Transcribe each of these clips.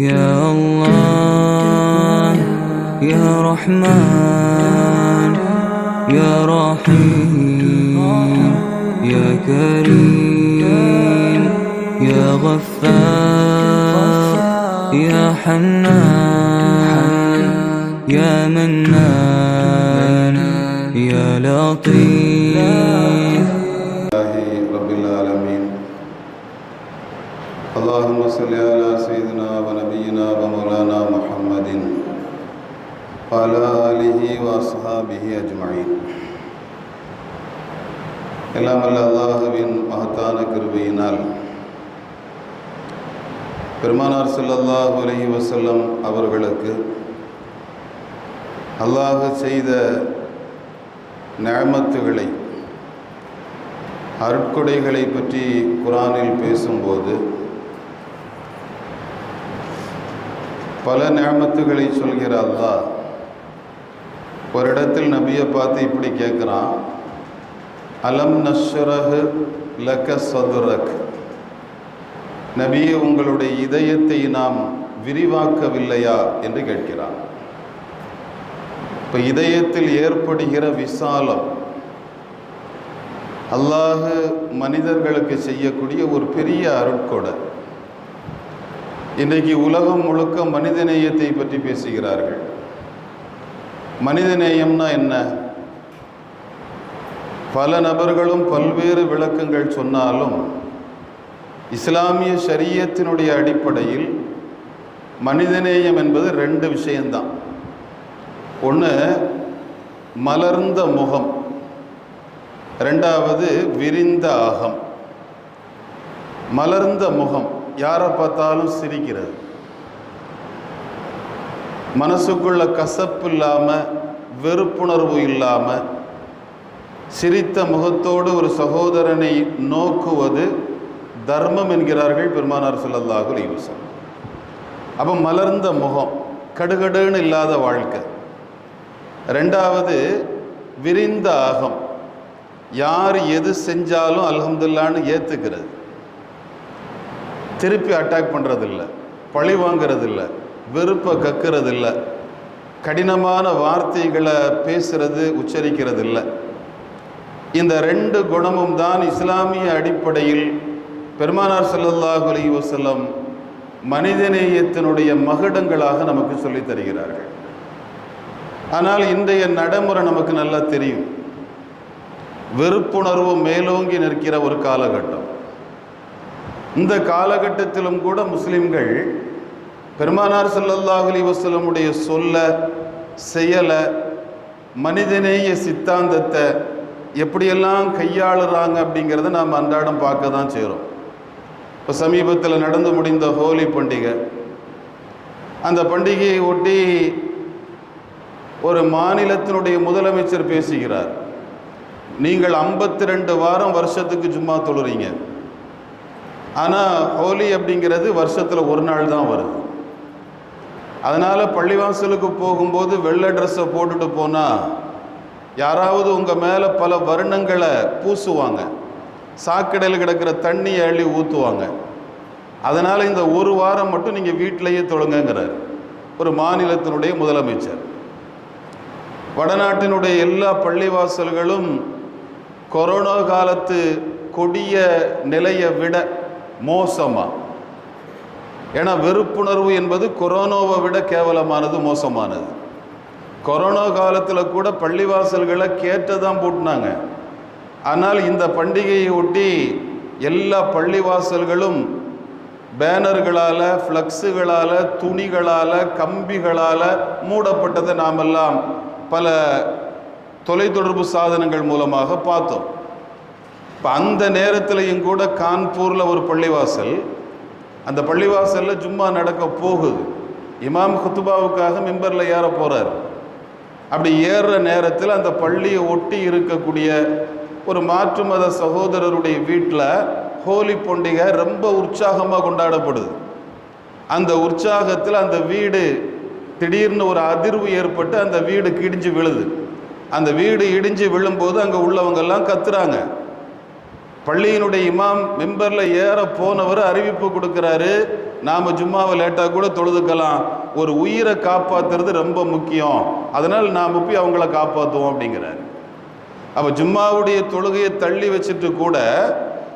يا الله يا رحمن يا رحيم يا كريم يا غفار يا حنان يا منان يا لطيف. صل على سيدنا ونبينا ومولانا محمد وعلى آله وأصحابه أجمعين எல்லாம் அல்ல அல்லாஹுவின் மகத்தான கிருபையினால் பெருமானார் ஸல்லல்லாஹு அலைஹி வஸல்லம் அவர்களுக்கு அல்லாஹ் செய்த நியமத்துகளை அருட்கொடைகளை பற்றி குரானில் பேசும்போது பல நியமத்துகளை சொல்கிற அல்லாஹ் ஒரு இடத்தில் நபியை பார்த்து இப்படி கேட்குறான் அலம் நஷ்ரஹு லக சதுரக். நபியே உங்களுடைய இதயத்தை நாம் விரிவாக்கவில்லையா என்று கேட்கிறான். இப்போ இதயத்தில் ஏற்படுகிற விசாலம் அல்லாஹு மனிதர்களுக்கு செய்யக்கூடிய ஒரு பெரிய அருட்கொடை. இன்றைக்கு உலகம் முழுக்க மனிதநேயத்தை பற்றி பேசுகிறார்கள். மனிதநேயம்னா என்ன? பல நபர்களும் பல்வேறு விளக்கங்கள் சொன்னாலும் இஸ்லாமிய சரியத்தினுடைய அடிப்படையில் மனிதநேயம் என்பது ரெண்டு விஷயம்தான். ஒன்று மலர்ந்த முகம். ரெண்டாவது விரிந்த அகம். மலர்ந்த முகம். யாரை பார்த்தாலும் சிரிக்கிறது. மனசுக்குள்ள கசப்பு இல்லாமல் வெறுப்புணர்வு இல்லாமல் சிரித்த முகத்தோடு ஒரு சகோதரனை நோக்குவது தர்மம் என்கிறார்கள் பெருமானார் ஸல்லல்லாஹு அலைஹி அப்போ மலர்ந்த முகம் கடுகடுன்னு இல்லாத வாழ்க்கை. ரெண்டாவது விரிந்த அகம். யார் எது செஞ்சாலும் அல்ஹம்துல்லான்னு ஏற்றுக்கிறது திருப்பி அட்டாக் பண்ணுறதில்ல பழி வாங்கிறதில்ல. வெறுப்பை கக்கிறதில்ல. கடினமான வார்த்தைகளை பேசுறது உச்சரிக்கிறதில்ல. இந்த ரெண்டு குணமும் தான் இஸ்லாமிய அடிப்படையில் பெருமானார் ஸல்லல்லாஹு அலி வசலம் மனிதநேயத்தினுடைய மகுடங்களாக நமக்கு சொல்லித் தருகிறார்கள். ஆனால் இன்றைய நடைமுறை நமக்கு நல்லா தெரியும். வெறுப்புணர்வு மேலோங்கி நிற்கிற ஒரு காலகட்டம். இந்த காலகட்டத்திலும் கூட முஸ்லிம்கள் பெருமானார் ஸல்லல்லாஹு அலைஹி சொல்ல செயலை மனிதநேய சித்தாந்தத்தை எப்படியெல்லாம் கையாளுறாங்க அப்படிங்கிறத நாம் அன்றாடம் பார்க்க தான் செய்கிறோம். இப்போ சமீபத்தில் நடந்து முடிந்த ஹோலி பண்டிகை. அந்த பண்டிகையை ஒட்டி ஒரு மாநிலத்தினுடைய முதலமைச்சர் பேசுகிறார். நீங்கள் ஐம்பத்தி ரெண்டு வாரம் வருஷத்துக்கு சும்மா தொழுறீங்க. ஆனால் ஹோலி அப்படிங்கிறது வருஷத்தில் ஒரு நாள் தான் வருது. அதனால் பள்ளிவாசலுக்கு போகும்போது வெள்ளை ட்ரெஸ்ஸை போட்டுட்டு போனால் யாராவது உங்கள் மேலே பல வருணங்களை பூசுவாங்க. சாக்கடையில் கிடக்கிற தண்ணியை அள்ளி ஊற்றுவாங்க அதனால் இந்த ஒரு வாரம் மட்டும் நீங்கள் வீட்டிலேயே தொழுங்கங்கிறார். ஒரு மாநிலத்தினுடைய முதலமைச்சர். வடநாட்டினுடைய எல்லா பள்ளிவாசல்களும் கொரோனா காலத்து கொடிய நிலையை விட மோசமாக ஏன்னா வெறுப்புணர்வு என்பது கொரோனாவை விட கேவலமானது மோசமானது. கொரோனா காலத்தில் கூட பள்ளிவாசல்களை கேட்டு தான் பூட்டினாங்க. ஆனால் இந்த பண்டிகையை ஒட்டி எல்லா பள்ளிவாசல்களும் பேனர்களால் ஃப்ளக்ஸுகளால் துணிகளால் கம்பிகளால் மூடப்பட்டதை நாமெல்லாம் பல தொலைத்தொடர்பு சாதனங்கள் மூலமாக பார்த்தோம். இப்போ அந்த நேரத்திலையும் கூட கான்பூரில் ஒரு பள்ளிவாசல். அந்த பள்ளிவாசலில் ஜும்மா நடக்க போகுது. இமாம் குத்துபாவுக்காக மிம்பரில் ஏற போகிறார் அப்படி ஏறுற நேரத்தில் அந்த பள்ளியை ஒட்டி இருக்கக்கூடிய ஒரு மாற்று மத சகோதரருடைய வீட்டில் ஹோலி பண்டிகை ரொம்ப உற்சாகமாக கொண்டாடப்படுது. அந்த உற்சாகத்தில் அந்த வீடு திடீர்னு ஒரு அதிர்வு ஏற்பட்டு அந்த வீடு கிடிஞ்சு விழுது. அந்த வீடு இடிஞ்சு விழும்போது அங்கே உள்ளவங்கெல்லாம் கத்துறாங்க. பள்ளியினுடைய இமாம் மெம்பரில் ஏற போனவர் அறிவிப்பு கொடுக்குறாரு நாம் ஜும்மாவை லேட்டாக கூட தொழுதுக்கலாம். ஒரு உயிரை காப்பாற்றுறது ரொம்ப முக்கியம். அதனால் நாம் போய் அவங்கள காப்பாற்றுவோம் அப்படிங்கிறார். அப்போ ஜும்மாவுடைய தொழுகையை தள்ளி வச்சுட்டு கூட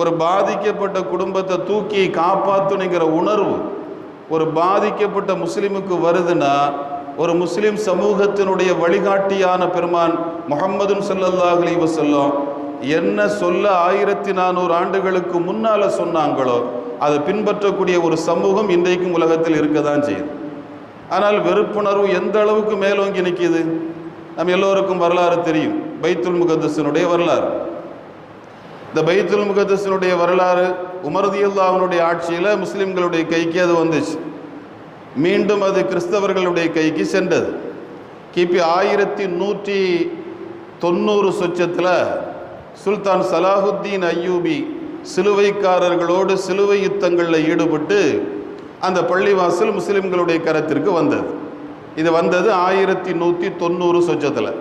ஒரு பாதிக்கப்பட்ட குடும்பத்தை தூக்கி காப்பாற்றணுங்கிற உணர்வு ஒரு பாதிக்கப்பட்ட முஸ்லீமுக்கு வருதுன்னா ஒரு முஸ்லீம் சமூகத்தினுடைய வழிகாட்டியான பெருமான் முகம்மதுன் ஸல்லல்லாஹு அலைஹி வஸல்லம் என்ன சொல்ல ஆயிரத்தி நானூறு ஆண்டுகளுக்கு முன்னால சொன்னாங்களோ அதை பின்பற்றக்கூடிய ஒரு சமூகம் இன்றைக்கும் உலகத்தில் இருக்க தான் செய்யுது. ஆனால் வெறுப்புணர்வு எந்த அளவுக்கு மேலோங்கி நிற்கிது நம்ம எல்லோருக்கும் வரலாறு தெரியும். பைத்துல் முகதஸினுடைய வரலாறு. இந்த பைத்துல் முகதஸினுடைய வரலாறு உமர்தியுல்லாவினுடைய ஆட்சியில் முஸ்லிம்களுடைய கைக்கு அது வந்துச்சு. மீண்டும் அது கிறிஸ்தவர்களுடைய கைக்கு சென்றது. கிபி ஆயிரத்தி நூற்றி தொண்ணூறு சொச்சத்தில் சுல்தான் சலாஹுத்தீன் ஐயூபி சிலுவைக்காரர்களோடு சிலுவை யுத்தங்களில் ஈடுபட்டு அந்த பள்ளிவாசல் முஸ்லிம்களுடைய கரத்திற்கு வந்தது. இது வந்தது ஆயிரத்தி நூற்றி தொண்ணூறு சொச்சத்தில்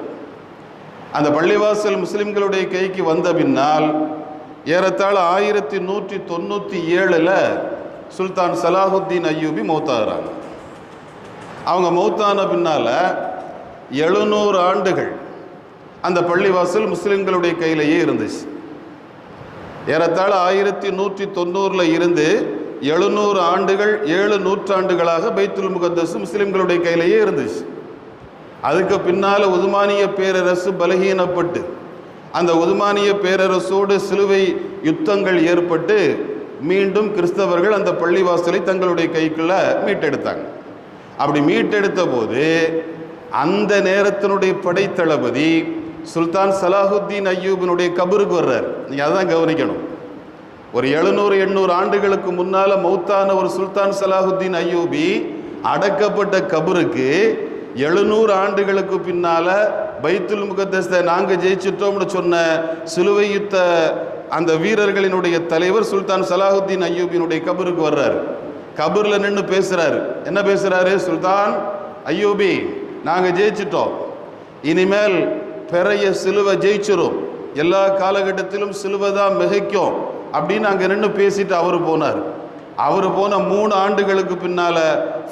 அந்த பள்ளிவாசல் முஸ்லிம்களுடைய கைக்கு வந்த பின்னால் ஏறத்தாழ ஆயிரத்தி நூற்றி தொண்ணூற்றி ஏழில் சுல்தான் சலாஹுத்தீன் ஐயூபி மௌத்தாகிறாங்க. அவங்க மௌத்தான பின்னால் எழுநூறு ஆண்டுகள் அந்த பள்ளிவாசல் முஸ்லிம்களுடைய கையிலேயே இருந்துச்சு. ஏறத்தாழ ஆயிரத்தி நூற்றி தொண்ணூறில் இருந்து எழுநூறு ஆண்டுகள் ஏழு நூற்றாண்டுகளாக பைத்துல் முகத்தஸ் முஸ்லிம்களுடைய கையிலேயே இருந்துச்சு. அதுக்கு பின்னால் உதுமானிய பேரரசு பலகீனப்பட்டு அந்த உதுமானிய பேரரசோடு சிலுவை யுத்தங்கள் ஏற்பட்டு மீண்டும் கிறிஸ்தவர்கள் அந்த பள்ளிவாசலை தங்களுடைய கைக்குள்ள மீட்டெடுத்தாங்க. அப்படி மீட்டெடுத்த போது அந்த நேரத்தினுடைய படைத்தளபதி சுல்தான் சலாஹுத்தீன் ஐயூபினுடைய கபருக்கு வர்றார். நீங்கள் அதான் கவனிக்கணும். ஒரு எழுநூறு எண்ணூறு ஆண்டுகளுக்கு முன்னால் மௌத்தான ஒரு சுல்தான் சலாஹுத்தீன் ஐயூபி அடக்கப்பட்ட கபருக்கு எழுநூறு ஆண்டுகளுக்கு பின்னால் பைத்துல் முகத்தஸ்தை நாங்கள் ஜெயிச்சிட்டோம்னு சொன்ன சிலுவையுத்த அந்த வீரர்களினுடைய தலைவர் சுல்தான் சலாஹுத்தீன் ஐயூபினுடைய கபருக்கு வர்றார். கபரில் நின்று பேசுகிறாரு என்ன பேசுகிறாரு சுல்தான் ஐயூபி நாங்கள் ஜெயிச்சிட்டோம். இனிமேல் பெரிய சிலுவை ஜெயிச்சிரும். எல்லா காலகட்டத்திலும் சிலுவை தான் மிகைக்கும். அப்படின்னு அங்கே நின்று பேசிட்டு அவர் போனார். அவர் போன மூணு ஆண்டுகளுக்கு பின்னால்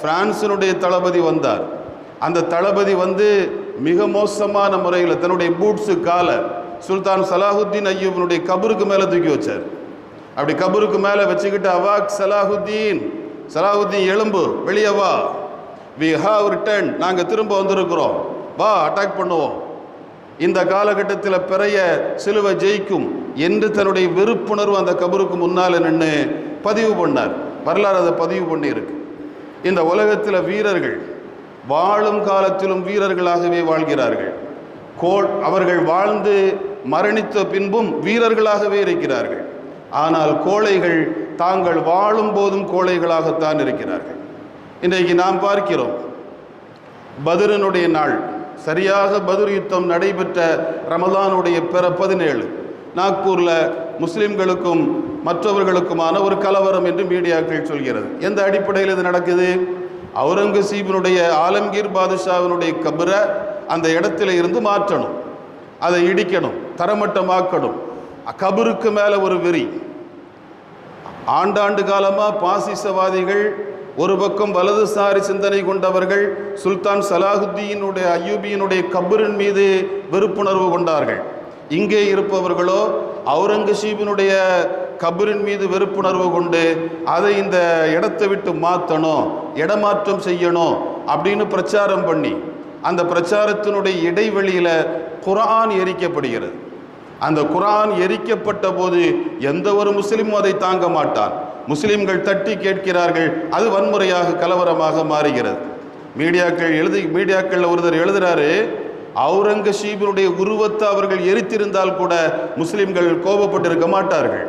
பிரான்சினுடைய தளபதி வந்தார். அந்த தளபதி வந்து மிக மோசமான முறையில் தன்னுடைய பூட்ஸு காலை சுல்தான் சலாஹுத்தீன் ஐயூபினுடைய கபருக்கு மேலே தூக்கி வச்சார். அப்படி கபருக்கு மேலே வச்சுக்கிட்டு அவாக் சலாஹுத்தீன் சலாஹுத்தீன் எலும்பு வெளியே வா. வி ஹாவ் ரிட்டர்ன் நாங்கள் திரும்ப வந்திருக்கிறோம். வா அட்டாக் பண்ணுவோம். இந்த காலகட்டத்தில் பிறைய சிலுவை ஜெயிக்கும் என்று தன்னுடைய வெறுப்புணர்வு அந்த கபருக்கு முன்னால் நின்று பதிவு பண்ணார். வரலாறு அதை பதிவு பண்ணியிருக்கு. இந்த உலகத்தில் வீரர்கள் வாழும் காலத்திலும் வீரர்களாகவே வாழ்கிறார்கள். கோல் அவர்கள் வாழ்ந்து மரணித்த பின்பும் வீரர்களாகவே இருக்கிறார்கள். ஆனால் கோழைகள் தாங்கள் வாழும் போதும் கோழைகளாகத்தான் இருக்கிறார்கள். இன்றைக்கு நாம் பார்க்கிறோம். பத்ரனுடைய நாள். சரியாக பதுர் யுத்தம் நடைபெற்ற ரமலானுடைய பிற பதினேழு. நாக்பூரில் முஸ்லிம்களுக்கும் மற்றவர்களுக்குமான ஒரு கலவரம் என்று மீடியாக்கள் சொல்கிறது. எந்த அடிப்படையில் இது நடக்குது? அவுரங்கசீபினுடைய ஆலம்கீர் பாதுஷாவினுடைய கபரை அந்த இடத்துல இருந்து மாற்றணும். அதை இடிக்கணும் தரமட்டமாக்கணும். கபருக்கு மேலே ஒரு வெறி. ஆண்டாண்டு காலமாக பாசிசவாதிகள் ஒரு பக்கம் வலதுசாரி சிந்தனை கொண்டவர்கள் சுல்தான் சலாஹுத்தீனுடைய அய்யூபியினுடைய கபரின் மீது வெறுப்புணர்வு கொண்டார்கள். இங்கே இருப்பவர்களோ அவுரங்கசீபினுடைய கபரின் மீது வெறுப்புணர்வு கொண்டு அதை இந்த இடத்தை விட்டு மாற்றணும் இடமாற்றம் செய்யணும் அப்படின்னு பிரச்சாரம் பண்ணி அந்த பிரச்சாரத்தினுடைய இடைவெளியில் குரான் எரிக்கப்படுகிறது. அந்த குரான் எரிக்கப்பட்ட போது எந்த ஒரு முஸ்லீமும் அதை தாங்க மாட்டான். முஸ்லிம்கள் தட்டி கேட்கிறார்கள் அது வன்முறையாக கலவரமாக மாறுகிறது. மீடியாக்கள் எழுதி மீடியாக்களில் ஒருத்தர் எழுதுகிறாரு அவுரங்கசீபினுடைய உருவத்தை அவர்கள் எரித்திருந்தால் கூட முஸ்லிம்கள் கோபப்பட்டிருக்க மாட்டார்கள்.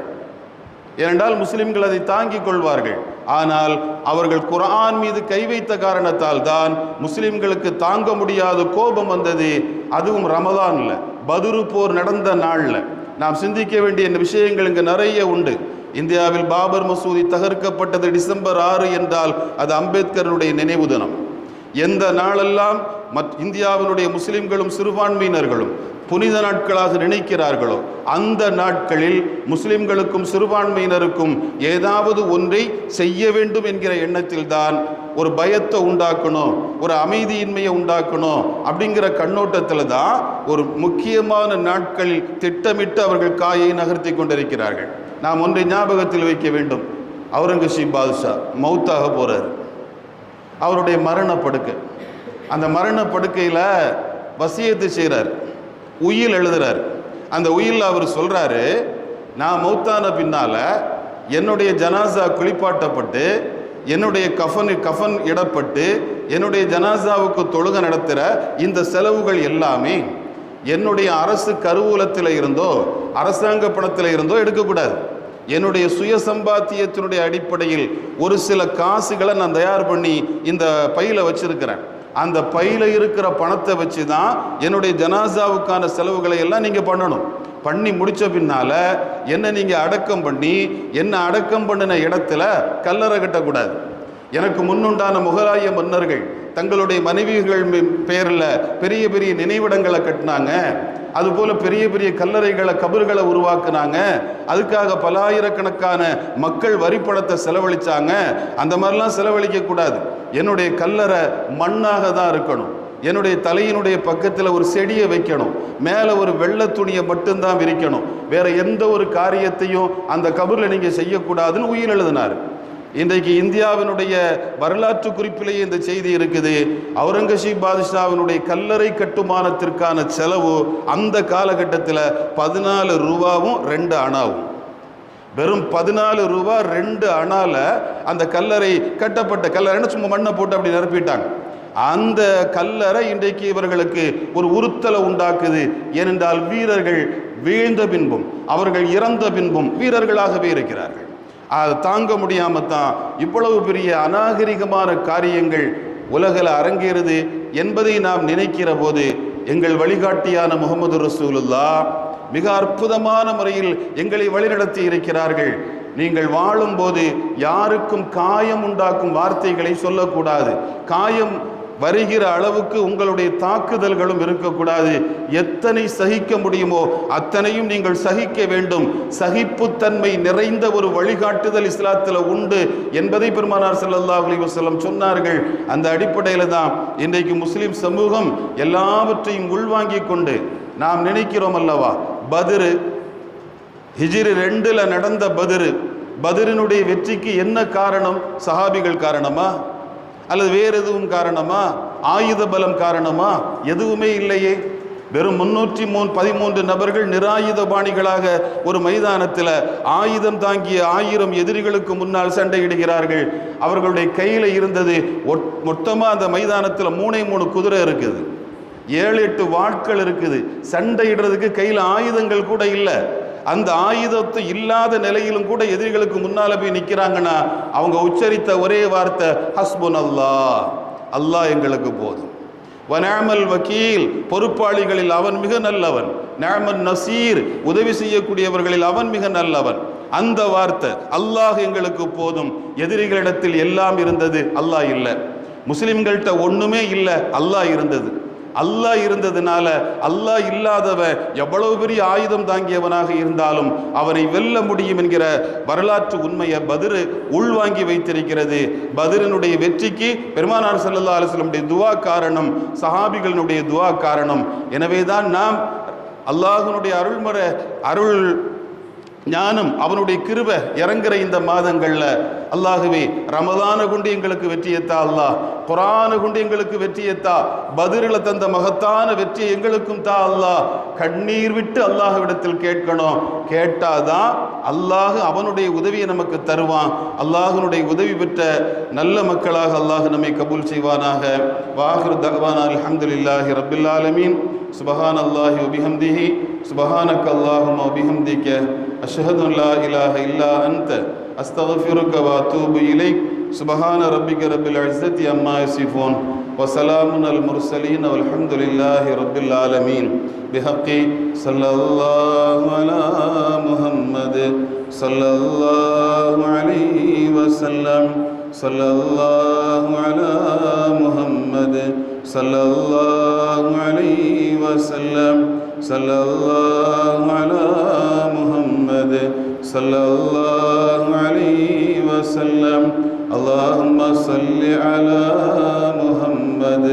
ஏனென்றால் முஸ்லிம்கள் அதை தாங்கிக் கொள்வார்கள். ஆனால் அவர்கள் குரான் மீது கை வைத்த காரணத்தால் தான் முஸ்லிம்களுக்கு தாங்க முடியாத கோபம் வந்தது. அதுவும் ரமதான்ல பதுரு போர் நடந்த நாளில். நாம் சிந்திக்க வேண்டிய விஷயங்கள் இங்கு நிறைய உண்டு. இந்தியாவில் பாபர் மசூதி தகர்க்கப்பட்டது டிசம்பர் ஆறு என்றால் அது அம்பேத்கருடைய நினைவு தினம். எந்த நாளெல்லாம் மத் இந்தியாவினுடைய முஸ்லிம்களும் சிறுபான்மையினர்களும் புனித நாட்களாக நினைக்கிறார்களோ அந்த நாட்களில் முஸ்லிம்களுக்கும் சிறுபான்மையினருக்கும் ஏதாவது ஒன்றை செய்ய வேண்டும் என்கிற எண்ணத்தில் தான் ஒரு பயத்தை உண்டாக்கணும் ஒரு அமைதியின்மையை உண்டாக்கணும் அப்படிங்கிற கண்ணோட்டத்தில் தான் ஒரு முக்கியமான நாட்களில் திட்டமிட்டு அவர்கள் காயை நகர்த்தி கொண்டிருக்கிறார்கள். நாம் ஒன்றை ஞாபகத்தில் வைக்க வேண்டும். அவுரங்கசீப் பாதுஷா மௌத்தாக போகிறார் அவருடைய மரண படுக்கை. அந்த மரண படுக்கையில் வசியத்தை செய்கிறார் உயில் எழுதுறார். அந்த உயில் அவர் சொல்கிறாரு நான் மௌத்தான பின்னால என்னுடைய ஜனாசா குளிப்பாட்டப்பட்டு என்னுடைய கஃன் கஃன் இடப்பட்டு என்னுடைய ஜனாசாவுக்கு தொழுக நடத்துகிற இந்த செலவுகள் எல்லாமே என்னுடைய அரசு கருவூலத்தில் இருந்தோ அரசாங்க பணத்தில் இருந்தோ எடுக்கக்கூடாது. என்னுடைய சுய சம்பாத்தியத்தினுடைய அடிப்படையில் ஒரு சில காசுகளை நான் தயார் பண்ணி இந்த பையில வச்சிருக்கிறேன். அந்த பையில இருக்கிற பணத்தை வச்சு தான் என்னுடைய ஜனாசாவுக்கான செலவுகளை எல்லாம் நீங்க பண்ணணும். பண்ணி முடிச்ச பின்னால என்ன நீங்க அடக்கம் பண்ணி என்ன அடக்கம் பண்ணின இடத்துல கல்லறை கட்டக்கூடாது. எனக்கு முன்னுண்டான முகலாய மன்னர்கள் தங்களுடைய மனைவிகள் மி- பெரிய பெரிய நினைவிடங்களை கட்டினாங்க. அதுபோல பெரிய பெரிய கல்லறைகளை கபர்களை உருவாக்குனாங்க. அதுக்காக பலாயிரக்கணக்கான மக்கள் வரிப்பணத்தை செலவழிச்சாங்க. அந்த மாதிரிலாம் செலவழிக்க கூடாது. என்னுடைய கல்லறை மண்ணாக தான் இருக்கணும். என்னுடைய தலையினுடைய பக்கத்தில் ஒரு செடியை வைக்கணும். மேலே ஒரு வெள்ளை துணியை மட்டும்தான் விரிக்கணும். வேற எந்த ஒரு காரியத்தையும் அந்த கபரில் நீங்கள் செய்யக்கூடாதுன்னு உயிர் எழுதினார். இன்றைக்கு இந்தியாவினுடைய வரலாற்று குறிப்பிலேயே இந்த செய்தி இருக்குது. அவுரங்கசீப் பாதுஷாவினுடைய கல்லறை கட்டுமானத்திற்கான செலவு அந்த காலகட்டத்தில் பதினாலு ரூபாவும் ரெண்டு அணாவும். வெறும் பதினாலு ரூபா ரெண்டு அணால அந்த கல்லறை கட்டப்பட்ட கல்லறைன்னு சும்மா மண்ணை போட்டு அப்படி நிரப்பிட்டாங்க. அந்த கல்லறை இன்றைக்கு இவர்களுக்கு ஒரு உறுத்தலை உண்டாக்குது. ஏனென்றால் வீரர்கள் வீழ்ந்த பின்பும் அவர்கள் இறந்த பின்பும் வீரர்களாகவே இருக்கிறார்கள். அதை தாங்க முடியாம தான் இவ்வளவு பெரிய அநாகரிகமான காரியங்கள் உலகில் அரங்கேறுது என்பதை நாம் நினைக்கிற போது எங்கள் வழிகாட்டியான முகமது ரசூலுல்லா மிக அற்புதமான முறையில் எங்களை வழிநடத்தி இருக்கிறார்கள். நீங்கள் வாழும்போது யாருக்கும் காயம் உண்டாக்கும் வார்த்தைகளை சொல்லக்கூடாது. காயம் வருகிற அளவுக்கு உங்களுடைய தாக்குதல்களும் இருக்கக்கூடாது. எத்தனை சகிக்க முடியுமோ அத்தனையும் நீங்கள் சகிக்க வேண்டும். சகிப்புத்தன்மை நிறைந்த ஒரு வழிகாட்டுதல் இஸ்லாத்தில் உண்டு என்பதை பெருமானார் ஸல்லல்லாஹு அலி வசலம் சொன்னார்கள். அந்த அடிப்படையில் தான் இன்றைக்கு முஸ்லிம் சமூகம் எல்லாவற்றையும் உள்வாங்கிக் கொண்டு நாம் நினைக்கிறோம் அல்லவா? பதிரு ஹிஜிரு ரெண்டில் நடந்த பதிரு பதிரினுடைய வெற்றிக்கு என்ன காரணம்? சஹாபிகள் காரணமா? அல்லது வேறு எதுவும் காரணமா? ஆயுத பலம் காரணமா? எதுவுமே இல்லையே. வெறும் முன்னூற்றி மூணு பதிமூன்று நபர்கள் நிராயுதபாணிகளாக ஒரு மைதானத்தில் ஆயுதம் தாங்கிய ஆயிரம் எதிரிகளுக்கு முன்னால் சண்டையிடுகிறார்கள். அவர்களுடைய கையில் இருந்தது ஒட்- அந்த மைதானத்தில் மூணே மூணு குதிரை இருக்குது. ஏழு எட்டு வாட்கள் இருக்குது. சண்டையிடுறதுக்கு கையில் ஆயுதங்கள் கூட இல்லை. அந்த ஆயுதத்தை இல்லாத நிலையிலும் கூட எதிரிகளுக்கு முன்னால போய் நிற்கிறாங்கன்னா அவங்க உச்சரித்த ஒரே வார்த்தை ஹஸ்புன் அல்லாஹ் அல்லாஹ் எங்களுக்கு போதும். வனாமல் வக்கீல் பொறுப்பாளிகளில் அவன் மிக நல்லவன். நாமன் நசீர் உதவி செய்யக்கூடியவர்களில் அவன் மிக நல்லவன். அந்த வார்த்தை அல்லாஹ் எங்களுக்கு போதும். எதிரிகளிடத்தில் எல்லாம் இருந்தது அல்லாஹ் இல்லை. முஸ்லிம்கள்கிட்ட ஒன்றுமே இல்லை அல்லாஹ் இருந்தது. அல்லாஹ் இருந்ததுனால அல்லாஹ் இல்லாதவன் எவ்வளவு பெரிய ஆயுதம் தாங்கியவனாக இருந்தாலும் அவனை வெல்ல முடியும் என்கிற வரலாற்று உண்மையை பதிரு உள்வாங்கி வைத்திருக்கிறது. பதிரனுடைய வெற்றிக்கு பெருமானார் சல்லா அலுவலமுடைய துவா காரணம் சஹாபிகளினுடைய துவா காரணம். எனவே தான் நாம் அல்லாஹனுடைய அருள்முறை அருள் ஞானம் அவனுடைய கிருப இறங்குற இந்த மாதங்களில் அல்லாஹுவே ரமதான கொண்டு எங்களுக்கு வெற்றியத்தா அல்லாஹ். குரான கொண்டு எங்களுக்கு வெற்றியத்தா பதிரில தந்த மகத்தான வெற்றியை எங்களுக்கும் தா அல்லாஹ். கண்ணீர் விட்டு அல்லாஹ்விடத்தில் கேட்கணும். கேட்டாதான் அல்லாஹ் அவனுடைய உதவியை நமக்கு தருவான். அல்லாஹனுடைய உதவி பெற்ற நல்ல மக்களாக அல்லாஹ் நம்மை கபூல் செய்வானாக. வாஹிர் தகவான் அலமதுல்லாஹி ரபில்லாலமீன் சுபஹான் அல்லாஹி வபிஹம்திஹி சுபஹானக் அல்லாஹும் வபிஹம்திக்க அஷ்ஹது அன் லா இலாஹ இல்லா أستغفرك وأتوب إليك. سبحان ربك رب العزة عما يصفون. وسلام على المرسلين والحمد لله رب العالمين. بحق صلى الله على محمد صلى الله عليه وسلم. صلى الله على محمد صلى الله عليه وسلم. صلى الله على محمد صلى الله عليه وسلم. اللهم صل على محمد.